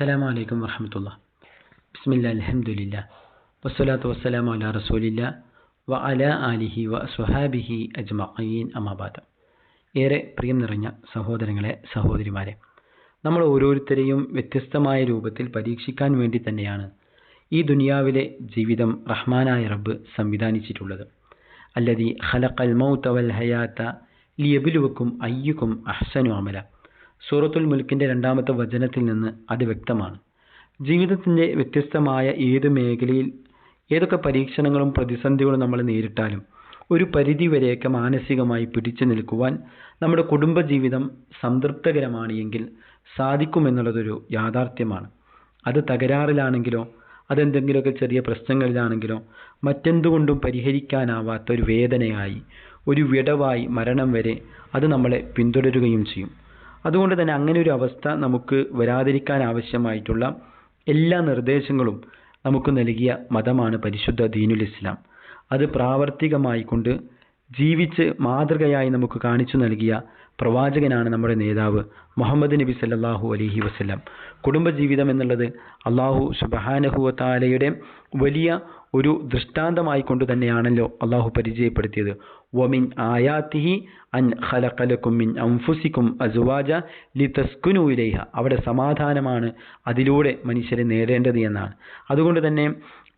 അസ്സലാമു അലൈക്കും വറഹമത്തുള്ള ബിസ്മില്ല അലഹമുല്ല വസ്സലാത്തു വസ്സലാമു അല റസൂലില്ല വ അല ആലിഹി വ സ്വഹാബിഹി അജ്മഈൻ അമാബാദ് ഏറെ പ്രിയം നിറഞ്ഞ സഹോദരങ്ങളെ സഹോദരിമാരെ നമ്മൾ ഓരോരുത്തരെയും വ്യത്യസ്തമായ രൂപത്തിൽ പരീക്ഷിക്കാൻ വേണ്ടി തന്നെയാണ് ഈ ദുനിയാവിലെ ജീവിതം റഹ്മാനായ റബ്ബ് സംവിധാനിച്ചിട്ടുള്ളത്. അല്ലതി ഖലഖൽ മൗത വൽ ഹയാത്ത ലിയബിലുവക്കും അയ്യുക്കും അഹ്സനു അമല. സൂറത്തുൽ മുൽക്കിന്റെ രണ്ടാമത്തെ വചനത്തിൽ നിന്ന് അത് വ്യക്തമാണ്. ജീവിതത്തിന്റെ വ്യത്യസ്തമായ ഏത് മേഖലയിൽ ഏതൊക്കെ പരീക്ഷണങ്ങളും പ്രതിസന്ധികളും നമ്മൾ നേരിട്ടാലും ഒരു പരിധിവരെയൊക്കെ മാനസികമായി പിടിച്ചു നിൽക്കുവാൻ നമ്മുടെ കുടുംബജീവിതം സംതൃപ്തകരമാണ് എങ്കിൽ സാധിക്കുമെന്നുള്ളതൊരു യാഥാർത്ഥ്യമാണ്. അത് തകരാറിലാണെങ്കിലോ അതെന്തെങ്കിലുമൊക്കെ ചെറിയ പ്രശ്നങ്ങളിലാണെങ്കിലോ മറ്റെന്തുകൊണ്ടും പരിഹരിക്കാനാവാത്ത ഒരു വേദനയായി ഒരു വിടവായി മരണം വരെ അത് നമ്മളെ പിന്തുടരുകയും ചെയ്യും. അതുകൊണ്ട് തന്നെ അങ്ങനെ ഒരു അവസ്ഥ നമുക്ക് വരാതിരിക്കാൻ ആവശ്യമായിട്ടുള്ള എല്ലാ നിർദ്ദേശങ്ങളും നമുക്ക് നൽകിയ മതമാണ് പരിശുദ്ധ ദീനുൽ ഇസ്ലാം. അത് പ്രാവർത്തികമായിക്കൊണ്ട് ജീവിച്ച് മാതൃകയായി നമുക്ക് കാണിച്ചു നൽകിയ പ്രവാചകനാണ് നമ്മുടെ നേതാവ് മുഹമ്മദ് നബി സല്ലാഹു അലഹി വസ്ല്ലാം. കുടുംബജീവിതം എന്നുള്ളത് അള്ളാഹു സുബഹാനഹുവത്താലയുടെ വലിയ ഒരു ദൃഷ്ടാന്തമായി കൊണ്ട് തന്നെയാണല്ലോ അള്ളാഹു പരിചയപ്പെടുത്തിയത്. വമിൻ ആയാത്തിഹി അൻ ഖലഖലക്കും മിൻ അംഫുസിക്കും അസുവാജ ലി തസ്കുനു ഇലൈഹ. അവിടെ സമാധാനമാണ് അതിലൂടെ മനുഷ്യരെ നേടേണ്ടത് എന്നാണ്. അതുകൊണ്ട് തന്നെ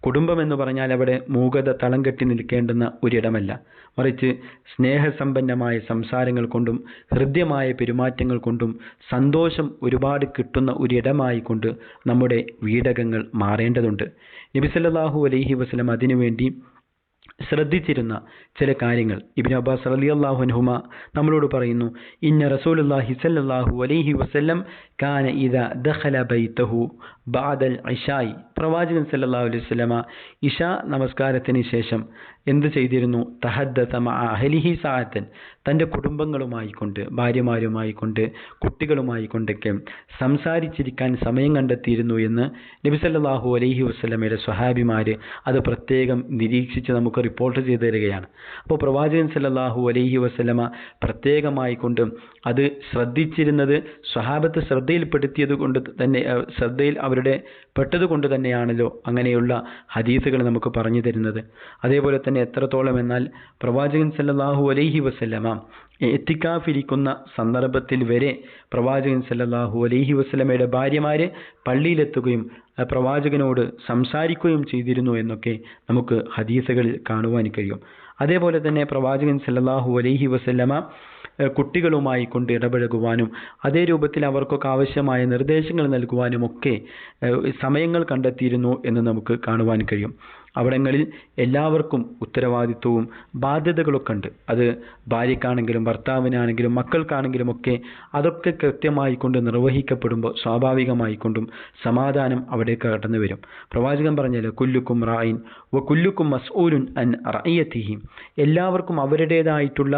കുടുംബം എന്ന് പറഞ്ഞാൽ അവിടെ മൂകത തളം കെട്ടി നിൽക്കേണ്ടുന്ന ഒരിടമല്ല. മറിച്ച് സ്നേഹസമ്പന്നമായ സംസാരങ്ങൾ കൊണ്ടും ഹൃദ്യമായ പെരുമാറ്റങ്ങൾ കൊണ്ടും സന്തോഷം ഒരുപാട് കിട്ടുന്ന ഒരിടമായി കൊണ്ട് നമ്മുടെ വീടകങ്ങൾ മാറേണ്ടതുണ്ട്. നബിസല്ലാഹു അലൈഹി വസ്ലം അതിനുവേണ്ടി ശ്രദ്ധിച്ചിരുന്ന ചില കാര്യങ്ങൾ. ഇബിൻ അബ്ബാസ് അലി അള്ളാഹുഹുമ നമ്മളോട് പറയുന്നു ഇന്ന റസൂലുല്ലാഹി സല്ലല്ലാഹു അലൈഹി വസല്ലം കാന ഇദ ദഖല ബൈതഹു ബഅദൽ ഇഷായി. പ്രവാചകൻ സല്ലാ അലൈഹി ഇഷ നമസ്കാരത്തിന് ശേഷം എന്ത് ചെയ്തിരുന്നു? തഹദ്ദത മഅ സാഹത്തൻ തന്റെ കുടുംബങ്ങളുമായി കൊണ്ട് ഭാര്യമാരുമായി കൊണ്ട് കുട്ടികളുമായി കൊണ്ടൊക്കെ സംസാരിച്ചിരിക്കാൻ സമയം കണ്ടെത്തിയിരുന്നു എന്ന് നബി സല്ലാഹു അലൈഹി വസ്ലമയുടെ സ്വഹാബിമാർ അത് പ്രത്യേകം നിരീക്ഷിച്ച് നമുക്ക് റിപ്പോർട്ട് ചെയ്തു തരികയാണ്. അപ്പോൾ പ്രവാചകൻ സല്ലാഹു അലൈഹി വസ്ലമ പ്രത്യേകമായി കൊണ്ട് അത് ശ്രദ്ധിച്ചിരുന്നത് സ്വഹാബത്ത് ശ്രദ്ധയിൽപ്പെടുത്തിയത് കൊണ്ട് തന്നെ ശ്രദ്ധയിൽ അവരുടെ പെട്ടത് കൊണ്ട് തന്നെയാണല്ലോ അങ്ങനെയുള്ള ഹദീസുകൾ നമുക്ക് പറഞ്ഞു തരുന്നത്. അതേപോലെ തന്നെ എത്രത്തോളം എന്നാൽ പ്രവാചകൻ സല്ലാഹു അലൈഹി വസ്ലമ എത്തിക്കാഫിരിക്കുന്ന സന്ദർഭത്തിൽ വരെ പ്രവാചകൻ സല്ലാഹു അലൈഹി വസ്ലമയുടെ ഭാര്യമാര് പള്ളിയിലെത്തുകയും പ്രവാചകനോട് സംസാരിക്കുകയും ചെയ്തിരുന്നു എന്നൊക്കെ നമുക്ക് ഹദീസുകളിൽ കാണുവാൻ കഴിയും. അതേപോലെ തന്നെ പ്രവാചകൻ സല്ലാഹു അലൈഹി വസല്ലമ കുട്ടികളുമായി കൊണ്ട് ഇടപഴകുവാനും അതേ രൂപത്തിൽ അവർക്കൊക്കെ ആവശ്യമായ നിർദ്ദേശങ്ങൾ നൽകുവാനും ഒക്കെ സമയങ്ങൾ കണ്ടെത്തിയിരുന്നു എന്ന് നമുക്ക് കാണുവാൻ കഴിയും. അവിടങ്ങളിൽ എല്ലാവർക്കും ഉത്തരവാദിത്വവും ബാധ്യതകളൊക്കെ ഉണ്ട്. അത് ഭാര്യക്കാണെങ്കിലും ഭർത്താവിനാണെങ്കിലും മക്കൾക്കാണെങ്കിലും ഒക്കെ അതൊക്കെ കൃത്യമായി കൊണ്ട് നിർവഹിക്കപ്പെടുമ്പോൾ സ്വാഭാവികമായി കൊണ്ടും സമാധാനം അവിടേക്ക് കടന്നു വരും. പ്രവാചകൻ പറഞ്ഞല്ലോ കുല്ലുക്കും റായിൻ വ കുല്ലുക്കും മസ്ഊലുൻ അൻ റയ്യത്തിഹി എല്ലാവർക്കും അവരുടേതായിട്ടുള്ള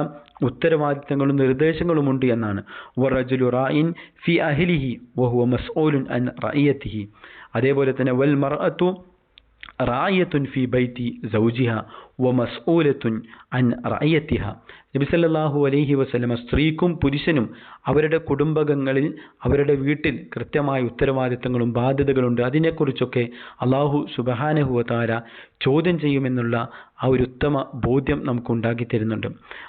ഉത്തരവാദിത്തങ്ങളും നിർദ്ദേശങ്ങളും ഉണ്ട് എന്നാണ്. വറജുലു റായിൻ ഫി അഹിലിഹി വഹുവ മസ്ഊലുൻ അൻ റയ്യത്തിഹി അതേപോലെ തന്നെ വൽ മർഅത്തു റായത്തുൻ ഫി ബൈത്തി സൗജിഹ വ മസ്ഊലത്തുൻ അൻ റയത്തിഹ നബി സല്ലല്ലാഹു അലൈഹി വസ്ലമ സ്ത്രീക്കും പുരുഷനും അവരുടെ കുടുംബകങ്ങളിൽ അവരുടെ വീട്ടിൽ കൃത്യമായ ഉത്തരവാദിത്തങ്ങളും ബാധ്യതകളുണ്ട്. അതിനെക്കുറിച്ചൊക്കെ അള്ളാഹു സുബഹാനഹുവ താര ചോദ്യം ചെയ്യുമെന്നുള്ള ആ ഒരു ഉത്തമ ബോധ്യം നമുക്ക് ഉണ്ടാക്കി തരുന്നുണ്ട്.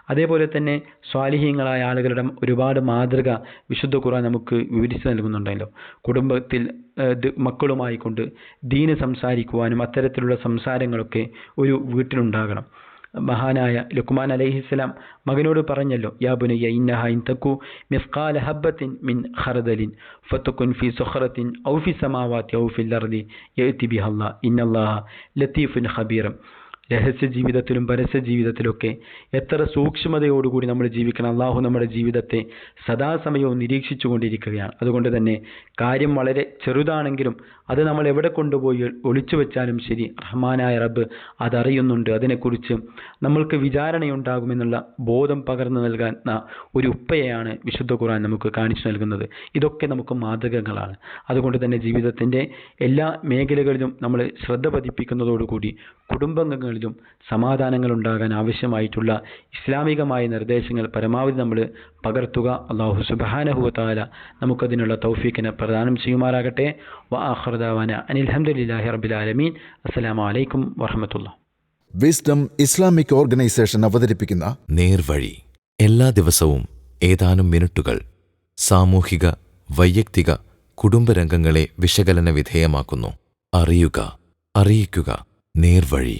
അതേപോലെ തന്നെ സ്വാലിഹീങ്ങളായ ആളുകളുടെ ഒരുപാട് മാതൃക വിശുദ്ധ ഖുർആൻ നമുക്ക് വിവരിച്ചു നൽകുന്നുണ്ടല്ലോ. കുടുംബത്തിൽ മക്കളുമായിക്കൊണ്ട് ദീന് സംസാരിക്കുവാനും അത്തരത്തിലുള്ള സംസാരങ്ങളൊക്കെ ഒരു വീട്ടിലുണ്ടാകണം. മഹാനായ ലുക്മാൻ അലൈഹിസ്സലാം മകനോട് പറഞ്ഞല്ലോ യാ ബുനയ്യ ഇന്നഹ ഇൻ തക്കു മിൻ ഖർദലിൻ ഫതകുൻ ഫി സുഖറത്തിൻ ഔ ഫി സമാവാതി ഔ ഫിൽ അർദി യഅതി ബിഹല്ലാ ഇന്നല്ലാഹ ലത്തീഫുൻ ഖബീർ രഹസ്യ ജീവിതത്തിലും പരസ്യ ജീവിതത്തിലൊക്കെ എത്ര സൂക്ഷ്മതയോടുകൂടി നമ്മൾ ജീവിക്കണം. അള്ളാഹു നമ്മുടെ ജീവിതത്തെ സദാസമയവും നിരീക്ഷിച്ചു കൊണ്ടിരിക്കുകയാണ് അതുകൊണ്ട് തന്നെ കാര്യം വളരെ ചെറുതാണെങ്കിലും അത് നമ്മൾ എവിടെ കൊണ്ടുപോയി ഒളിച്ചു വെച്ചാലും ശരി റഹ്മാനായ റബ്ബ് അതറിയുന്നുണ്ട്. അതിനെക്കുറിച്ച് നമ്മൾക്ക് വിചാരണയുണ്ടാകുമെന്നുള്ള ബോധം പകർന്നു നൽകുന്ന ഒരു ഉപ്പയാണ് വിശുദ്ധ ഖുർആൻ നമുക്ക് കാണിച്ചു നൽകുന്നത്. ഇതൊക്കെ നമുക്ക് മാതൃകകളാണ് അതുകൊണ്ട് തന്നെ ജീവിതത്തിന്റെ എല്ലാ മേഖലകളിലും നമ്മൾ ശ്രദ്ധ പതിപ്പിക്കുന്നതോടുകൂടി കുടുംബാംഗങ്ങൾ രാജ്യങ്ങളിലും സമാധാനങ്ങൾ ഉണ്ടാകാൻ ആവശ്യമായിട്ടുള്ള ഇസ്ലാമികമായ നിർദ്ദേശങ്ങൾ പരമാവധി നമ്മൾ പകർത്തുക. അള്ളാഹു സുബാനഹുവത്താല നമുക്കതിനുള്ള തൗഫീഖിനെ പ്രദാനം ചെയ്യുമാറാകട്ടെ. വ ആഹ്റദാവാന അനിൽഹമുല്ലാഹി റബിലാലമീൻ അസ്സലാമു അലൈക്കും വറഹമത്തുള്ള. വിസ്ഡം ഇസ്ലാമിക് ഓർഗനൈസേഷൻ അവതരിപ്പിക്കുന്ന നേർവഴി എല്ലാ ദിവസവും ഏതാനും മിനിറ്റുകൾ സാമൂഹിക വൈയക്തിക കുടുംബരംഗങ്ങളെ വിശകലന വിധേയമാക്കുന്നു. അറിയുക അറിയിക്കുക. നേർവഴി